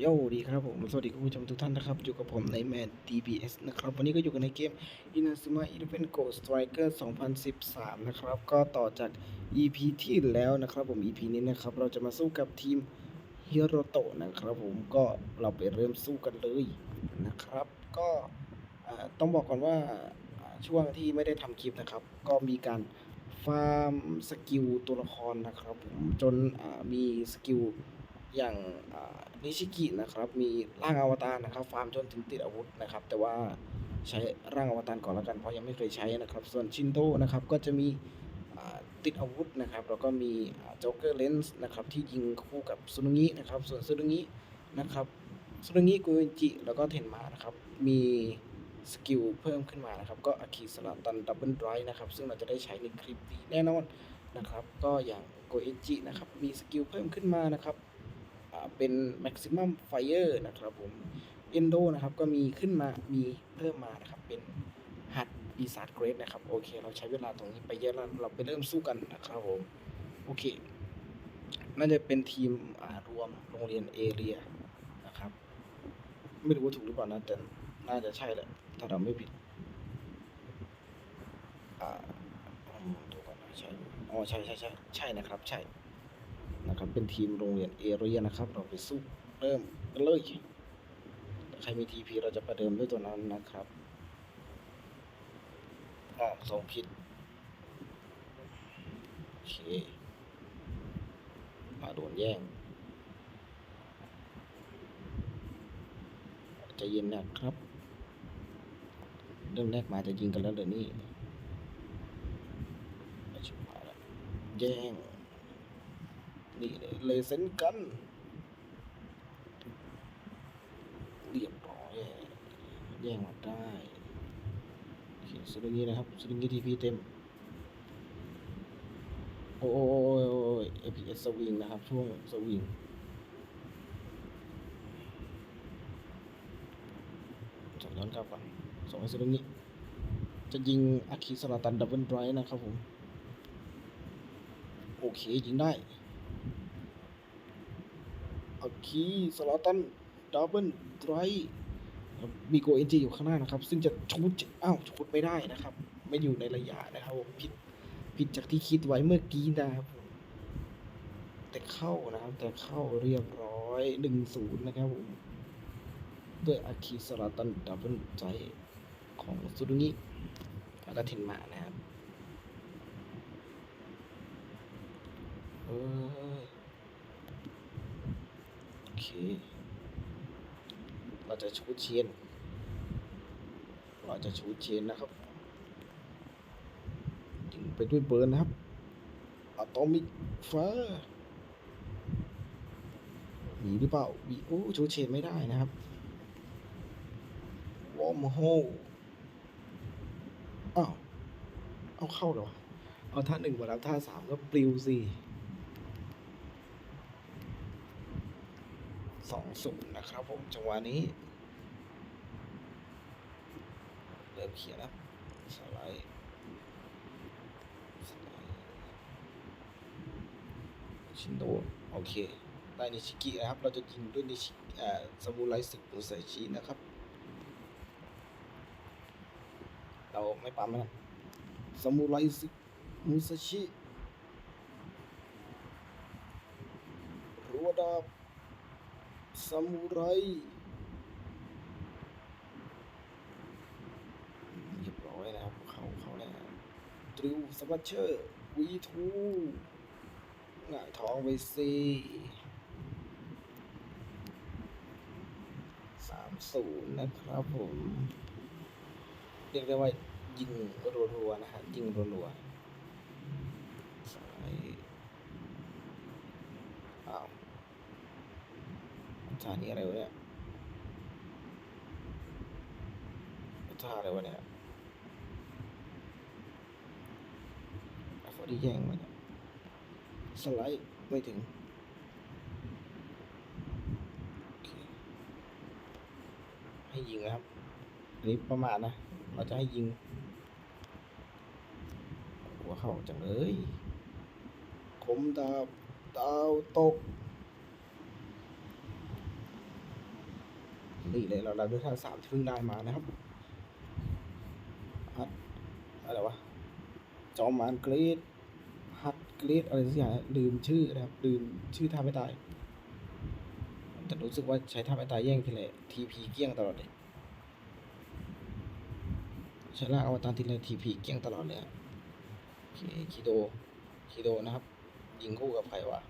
โย่ดีครับผม สวัสดีคุณผู้ชมทุกท่านนะครับ อยู่กับผมในแมน DBS นะครับ วันนี้ก็อยู่กันในเกม Inazuma Eleven Go Striker 2013 นะครับ ก็ต่อจาก EP ที่แล้วนะครับผม EP นี้นะครับ เราจะมาสู้กับทีมฮิโรโตะนะครับผมก็เราไปเริ่มสู้กันเลยนะครับ ก็ต้องบอกก่อนว่าช่วงที่ไม่ได้ทำคลิปนะครับ ก็มีการฟาร์มสกิลตัวละครนะครับผมจนมีสกิลอย่างา นิชิกินะครับ มีร่างอวตารนะครับ ฟาร์มจนถึงติดอาวุธนะครับ แต่ว่าใช้ร่างอวตารก่อนแล้วกัน เพราะยังไม่เคยใช้นะครับ ส่วนชินโดนะครับ ก็จะมีติดอาวุธนะครับ แล้วก็มีโจ๊กเกอร์เลนส์นะครับ ที่ยิงคู่กับซุนุงินะครับ ส่วนซุนุงินะครับซุนุงิกุเอนจิ แล้วก็เทนมานะครับ มีสกิลเพิ่มขึ้นมานะครับ ก็อาคิสลาตันดับเบิลไรนะครับ ซึ่งเราจะได้ใช้ในคลิปนี้แน่นอนนะครับ ก็อย่างโกเอจินะครับ มีสกิลเพิ่มขึ้นมานะครับ เป็น maximum fire นะครับผม endo นะครับก็มีขึ้นมามีเพิ่มมานะครับเป็นหัดปีศาจเกรดนะครับโอเค เราใช้เวลาตรงนี้ไปเยอะแล้วเราไปเริ่มสู้กันนะครับผมโอเค น่าจะเป็นทีมรวมโรงเรียนเอเรียนะครับ ไม่รู้ว่าถูกหรือเปล่านะแต่น่าจะใช่แหละถ้าเราไม่ผิดอ่าดูก่อนใช่อ๋อใช่ใช่ใช่ใช่นะครับ ใช่ นะครับเป็นทีมโรงเรียนเอเรียนะครับ เราไปสู้เริ่มกันเลยใครมีทีพีเราจะประเดิมด้วยตัวนั้นนะครับอ๋อส่งผิดโอเคมาโดนแย่งใจะเย็นนะครับ เริ่มแรกมาจะยิงกันแล้วเดี๋ยวนี้แย่ง นี่เลยเลเซนกัน เรียบร้อยแย่งมาได้โอเคสุดงนี้นะครับสุดงนี้ทีพีเต็มโอ้โอ้โอ้เอพีเอสสวิงนะครับ ช่วงสวิงส่งย้อนกลับก่อนส่งสุดงนี้จะยิงอาคิสลาตันดับเบิลไรนะครับผม โอเค ยิงได้ คีสลาตันดับเบิลไตรมีโกเอ็นจีอยู่ข้างหน้านะครับ ซึ่งจะชุดอ้าวชุดไม่ได้นะครับ ไม่อยู่ในระยะนะครับผมผิดผิดจากที่คิดไว้เมื่อกี้นะครับผมแต่เข้านะครับ แต่เข้าเรียบร้อยหนึ่งศูนย์นะครับผมด้วยอาคีสลาตันดับเบิลไตรของซูรุงิแล้วก็เทนมานะครับเออ โอ เค เราจะชูดเชนเราจะชูดเชนนะครับยิงไปด้วยเบิร์นนะครับอะตอมิกฟ้ามีหรือเปล่ามีโอ้ชูเชนไม่ได้นะครับวอมโฮอ้าว เอาเข้าเหรอ เอาท่าหนึ่งมาแล้วท่าสามก็ปลิวสิ สองศูนย์นะครับผมจังหวะนี้ เริ่มเขียนแล้วสไลด์สไลด์ชินโดโอเคได้นิชิกินะครับ เราจะยิงด้วยนิชิเอ่อซามูไรสึกมุไซชินะครับ เราไม่ปั๊มนะซามูไรสึกมุไซชิรัวดาบ ซามูไรเรียบร้อยนะครับเขาเขาแล้วตริวสมัชเชอร์วีทูหงายท้องไปสิสามศูนย์นะครับผม เรียกได้ว่ายิงรัวๆนะฮะยิงรัวๆสายอ้าว ท่านี้อะไรวะเนี่ยท่าอะไรวะเนี่ยไอ้ฟอดี้แย่งมาเนี่ยสไลด์ไม่ถึงให้ยิงนะครับอันนี้ประมาณนะ เราจะให้ยิง หัวเข้าจังเลยคมดาบดาวตก นี่เลยเราเราด้วยท่าสามที่เพิ่งได้มานะครับฮัทอะไรวะจอมมานกรีดฮัทกรีดอะไรสักอย่างลืมชื่อนะครับลืมชื่อท่าไม่ตายแต่รู้สึกว่าใช้ท่าไม่ตายแย่งทีไรทีพีเกี้ยงตลอดเลยใช้ล่าอวตารทีไรทีพีเกี้ยงตลอดเลยอะโอเคคิโดคิโดนะครับ ยิงคู่กับใครวะ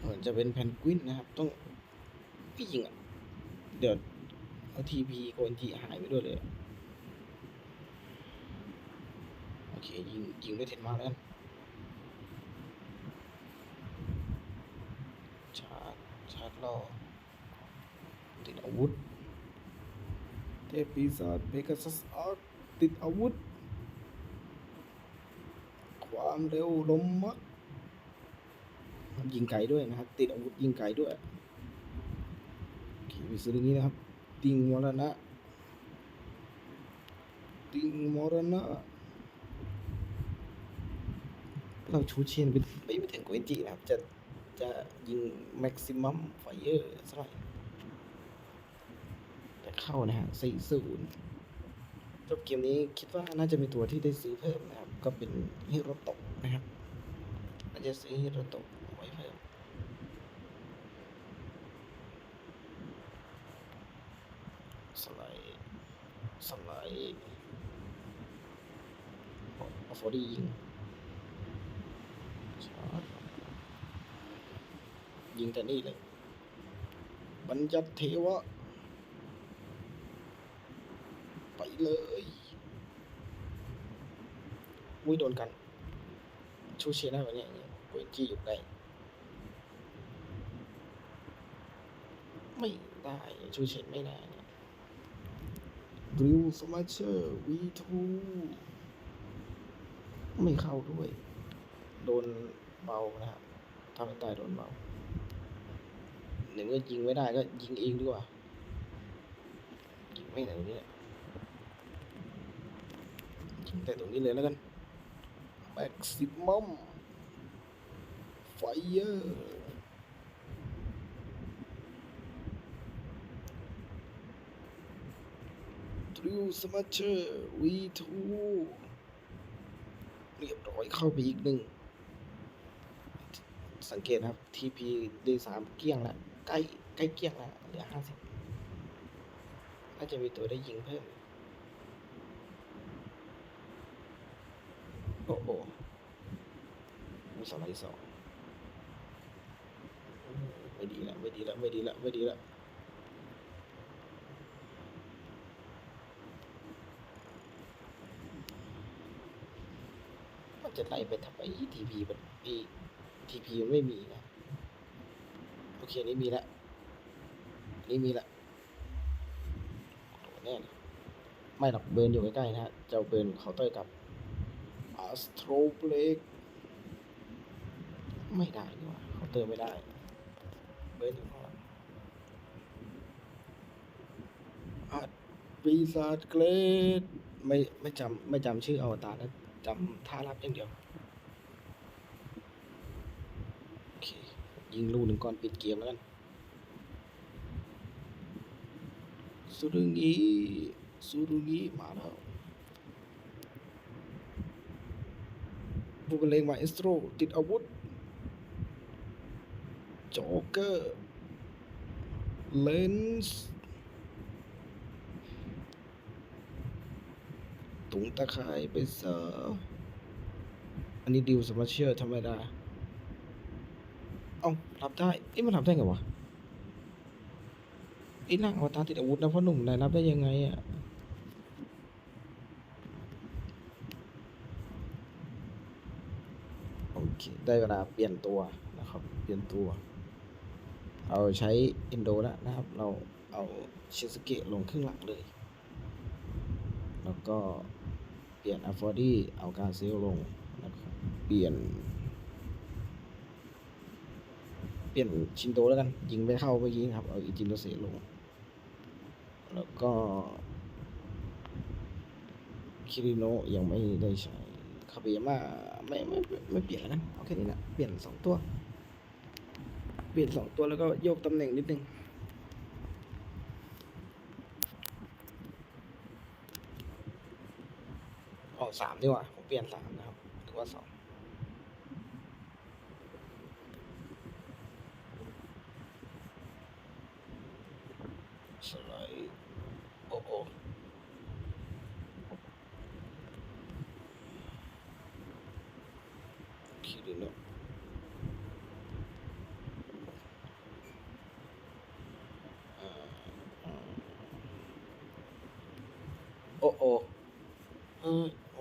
เหมือนจะเป็นแพนกวินนะครับ ต้อง พี่ยิงอะ เดี๋ยวเอาทีพีโคนทีหายไปด้วยเลย โอเค ยิง ยิงด้วยเทนมาแล้วกันชาร์จ ชาร์จล่อติดอาวุธ เทพปีศาจเพกัสอาร์ติดอาวุธ ความเร็วลมมักยิงไกลด้วยนะครับ ติดอาวุธยิงไกลด้วย มีซื้ออย่างนี้นะครับ ติงมรณะ ติงมรณะ เราชูเชียนไปไม่ไปถึงกเอนจินะครับ จะ จะยิงแม็กซิมัมไฟเออร์สักหน่อยแต่เข้านะฮะสี่ศูนย์จบเกมนี้คิดว่าน่าจะมีตัวที่ได้ซื้อเพิ่มนะครับ ก็เป็นฮิโรโตะนะครับน่าจะซื้อฮิโรโตะเอาไว้เพิ่ม สไลด์ สไลด์เอาฟอดียิงยิงแต่นี่เลยบัญญัติเทวะ ไปเลยอุ้ยโดนกัน ชูเชียร์ได้ไหมเนี่ยอย่งเงี้ยเวนจี้อยู่ใกล้ไม่ได้ ชูเชียไม่ได้ ดริวสมาเชอร์วีทูไม่เข้าด้วย โดนเบานะครับทำให้ตายโดนเบาหนึ่งก็ยิงไม่ได้ก็ยิงเองดีกว่า ยิงไม่ไหนเนี่ยยิงแต่ตรงนี้เลยแล้วกัน maximum fire ทริวสมาเชอร์ V2 เรียบร้อยเข้าไปอีกหนึ่ง สังเกตนะครับ TP D3 เกี้ยงแล้ว ใกล้ใกล้เกี้ยงแล้ว เหลือห้าสิบน่าจะมีตัวได้ยิงเพิ่ม โอ้โหมีสไลด์สองไม่ดีละไม่ดีละไม่ดีละไม่ดีละ มันจะไล่ไปทำไม TP มันอีทีพีมันไม่มีนะโอเคนี่มีละนี่มีละแน่ไม่หรอกเบิร์นอยู่ใกล้ๆนะฮะเจ้าเบิร์นเคาน์เตอร์กับอัสโตรเบรกไม่ได้นี่ว่าเคาน์เตอร์ไม่ได้ เบิร์นอยู่ข้างหลังอัดปีศาจเกรดไม่ไม่จำไม่จำชื่ออวตารนะ จำท่ารับอย่างเดียวโอเคยิงลูกหนึ่งก่อนปิดเกมแล้วกันสุรุงีสุรุงีมาแล้วผู้บรรเลงมาเอสโตรติดอาวุธโจ๊กเกอร์เลนส์ งตะไคร้ไปซะอันนี้ดิวสมาเชียร์ธรรมดา เอารับได้เอ๊ะมันรับได้ไงวะไอ้ร่งอวตารติดอาวุธนะพ่อหนุ่มนายรับได้ยังไงอะโอเคได้เวลาเปลี่ยนตัวนะครับ เปลี่ยนตัว เอาใช้อินโดแล้วนะครับ เราเอาเชสเกะลงครึ่งหลังเลย แล้วก็ เปลี่ยนอัฟฟอร์ดี้เอาการเซลลงนะครับเปลี่ยน เปลี่ยนชินโตแล้วกัน ยิงไม่เข้าเมื่อกี้ครับ เอาอิจินโรเซลง แล้วก็คิริโนยังไม่ได้ใช้คาเบยมาไม่ไม่ไม่ไม่เปลี่ยนแล้วกันเอาแค่นี้แหละเปลี่ยนสองตัว เปลี่ยนสองตัวแล้วก็โยกตำแหน่งนิดนึง ออก สามดีกว่า ผมเปลี่ยนสามนะครับหรือว่าสองสไลด์โอ้โอคิดดูเนาะโอ้โอเอ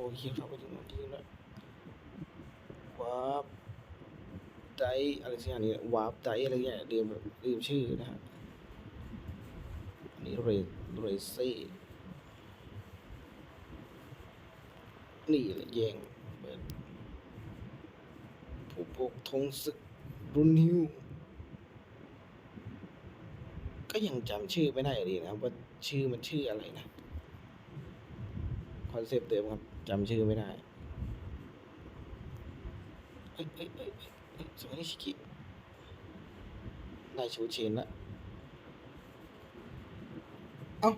อโอเคเข้าไปถึงนาทีแล้ววาร์ปไดอะไรสักอย่างนี้วาร์ปไดอะไรเงี้ยลืมลืมชื่อนะฮะอันนี้เรเรซี่นี่แหละแยงเปิดผู้ปกธงศึกรุนฮิวก็ยังจำชื่อไม่ได้อยู่ดีนะครับว่าชื่อมันชื่ออะไรนะ คอนเซปต์เดิมครับ จำชื่อไม่ได้เอ้ยเอ้ยเอ้ยเอ้ยเอ้ยสมัยนี้ชิกินายชูเชนละเอ้า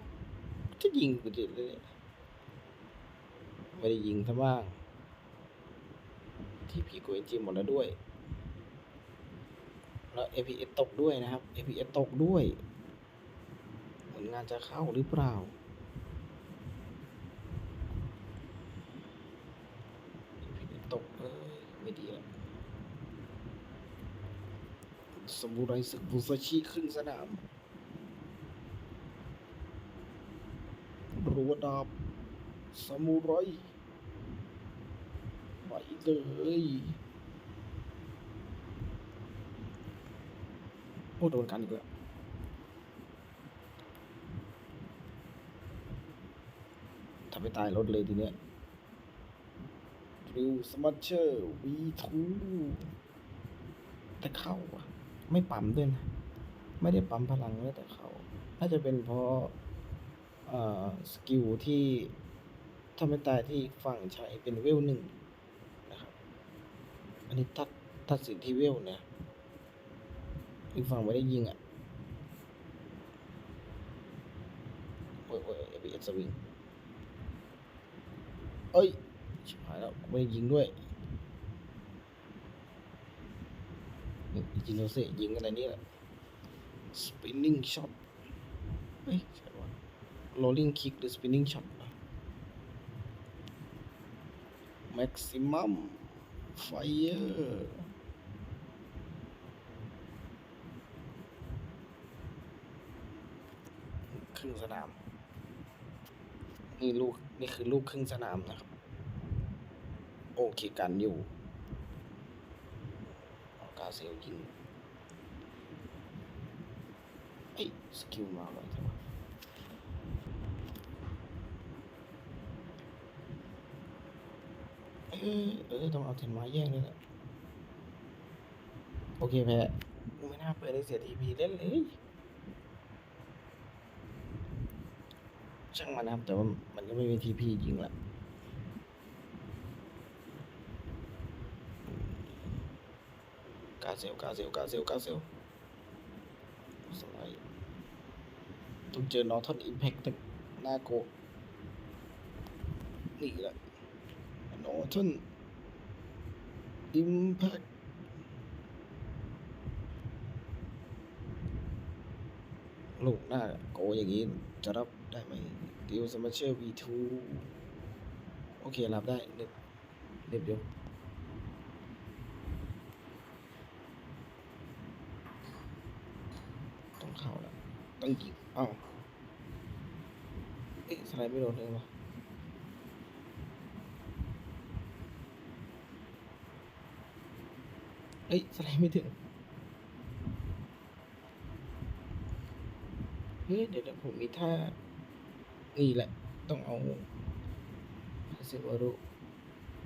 จะยิงกูดิเลยเนี่ยไม่ได้ยิงซะบ้าง ที่พีโกเอนจิหมดแล้วด้วย แล้ว APS ตกด้วยนะครับ APS ตกด้วย ผลงานจะเข้าหรือเปล่า ตกเอ้ยไม่ดีแล้วส มุไรศึกบุซาชิขึ้นสนามรัวดาบสมุไรไปเลยโอ้โดนกันอีกแล้วทำให้ตายรถเลยทีเนี้ยริวสมัชเชอร์ V2 แต่เข้าอะ ไม่ปั๊มด้วยนะ ไม่ได้ปั๊มพลังเลยแต่เขา น่าจะเป็นเพราะเอ่อสกิลที่ทำให้ตายที่ฝั่งใช้เป็นเวลหนึ่งนะครับ อันนี้ตัดตัดสิที่เวลเนี่ย อีกฝั่งไม่ได้ยิงอะโอ้ยโอ้ยเอเอสวิงเอ้ยชิบหายแล้วไม่ได้ยิงด้วยนี่ ยิงเราสิยิงอะไรนี่แหละ spinning shot เฮ้ยใช่ปะ rolling kick หรือ spinning shot วะ maximum fire ครึ่งสนาม นี่ลูก นี่คือลูกครึ่งสนามนะครับ โอเคกันอยู่ เซลยิงเอ้ยสกิลมาเลยใช่ไหมเออเออต้องเอาเทนมาแย่งเลยแหละโอเคแพ้ไม่น่าเปิดได้เสียทีพีเล่นเลยช่างมันนะครับแต่ว่ามันก็ไม่มีทีพียิงแหละ กา เซลกาเซลกาเซลกาเซลสไลด์ต้องเจอน้อร์ทอนอิมแพคตึกหน้าโกนี่แหละน้อร์ทอนอิมแพคลูกหน้าโกอย่างนี้จะรับได้ไหมดิวสมาเชอร์ V2 โอเครับได้เน็บเน็บเดียว ต้อง เข้าแล้วต้องยิงเอ้าเอ๊ะสไลด์ไม่โดนเลยวะเอ้ยสไลด์ไม่ถึง เฮ้ยเดี๋ยวเดี๋ยวผมมีท่า นี่แหละ ต้องเอาคาเซมารุ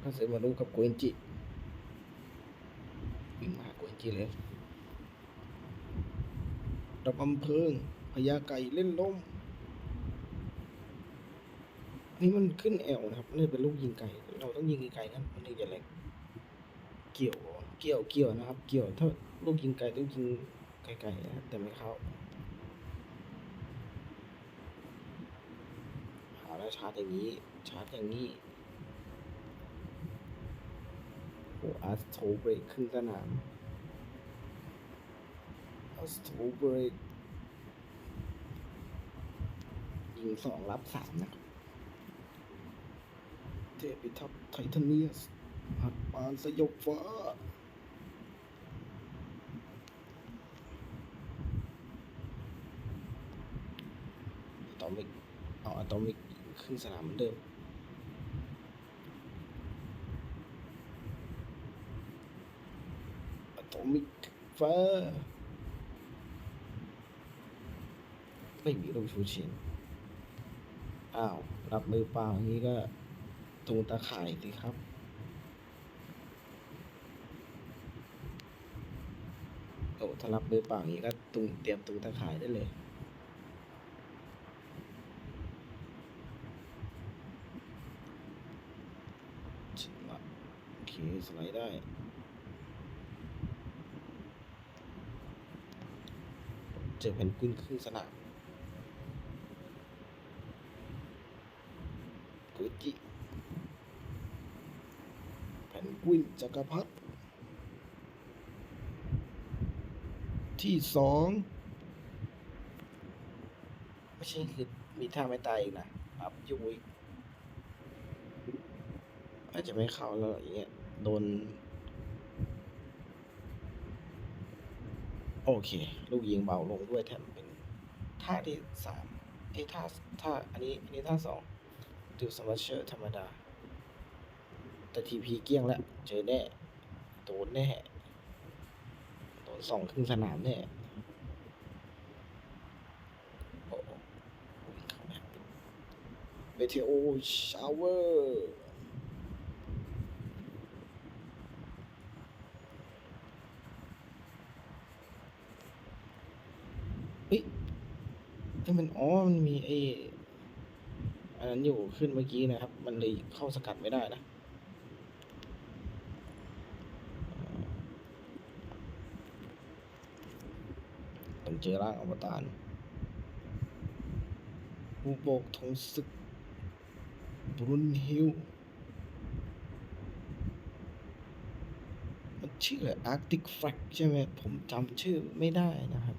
คาเซมารุกับโกเอนจิวิ่งมาหาโกเอนจิเลย ดับอำเพิงพญาไก่เล่นล่มนี่มันขึ้นแอลนะครับนี่เป็นลูกยิงไก่ เราต้องยิงไกลๆนะมันถึงจะแรงเกี่ยวเกี่ยวเกี่ยวนะครับ เกี่ยวถ้าลูกยิงไกลต้องยิงไกลๆนะแต่ไม่เข้าหาแล้วชาร์จอย่างนี้ ชาร์จอย่างนี้โอ้อาร์สโตเบรกขึ้นสนาม สโตเบรกยิงสองรับสามนะครับเทพิทักษ์ไทเทเนียสหัดปานสยบฟ้าอะตอมิก เอาอะตอมิกขึ้นสนามเหมือนเดิมอะตอมิกฟ้า ไม่มีลูกชูชินอ้าวรับมือเปล่าอย่างนี้ก็ตรงตาข่ายสิครับ โอ้ถ้ารับมือเปล่าอย่างนี้ก็ตุงเตรียมตุงตาข่ายได้เลยโอเคสไลด์ได้เจอแผ่นกวินครึ่งสนาม กุจิแผ่นกวินจักรพรรดิที่สองไม่ใช่คือมีท่าไม่ตายอีกนะอับยุยอาจจะไม่เข้าแล้วอย่างเงี้ยโดน โอเค ลูกยิงเบาลงด้วยแถมเป็นท่าที่สามเอ้ท่าท่าอันนี้อันนี้ท่าสอง ดูสมัชเชอร์ธรรมดา แต่ทีพีเกี้ยงแล้ว เจอแน่โดนแน่โดนสองครึ่งสนามแน่โอ้โหวิ่งเข้ามเทโอชาวเวอร์เฮ้ยมันอ๋อ มันมีไอ้ อันนั้นอยู่ขึ้นเมื่อกี้นะครับ มันเลยเข้าสกัดไม่ได้นะต้องเจอร่างอวตารผู้โบกธงศึกบรุนฮิลมันชื่ออะไรอาร์ติกแฟกใช่ไหมผมจำชื่อไม่ได้นะครับ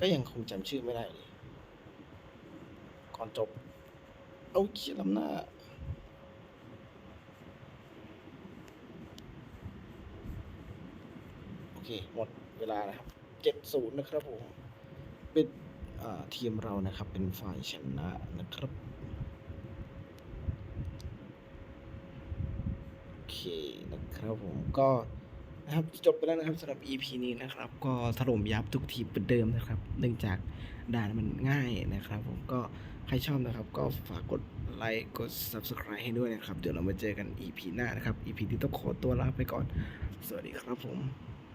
ก็ยังคงจำชื่อไม่ได้เลย ก่อนจบ เอาเขียนลำหน้า โอเค หมดเวลานะครับเจ็ดศูนย์นะครับผม เป็นทีมเรานะครับ เป็นฝ่ายชนะนะครับโอเคนะครับผมก็ นะครับจบไปแล้วนะครับสำหรับ EP นี้นะครับ ก็ถล่มยับทุกทีมเป็นเดิมนะครับ เนื่องจากด่านมันง่ายนะครับ ผมก็ใครชอบนะครับ ก็ฝากกดไลค์กด Subscribe ให้ด้วยนะครับ เดี๋ยวเรามาเจอกัน EP หน้านะครับ EP ที่ต้องขอตัวลาไปก่อน สวัสดีครับผม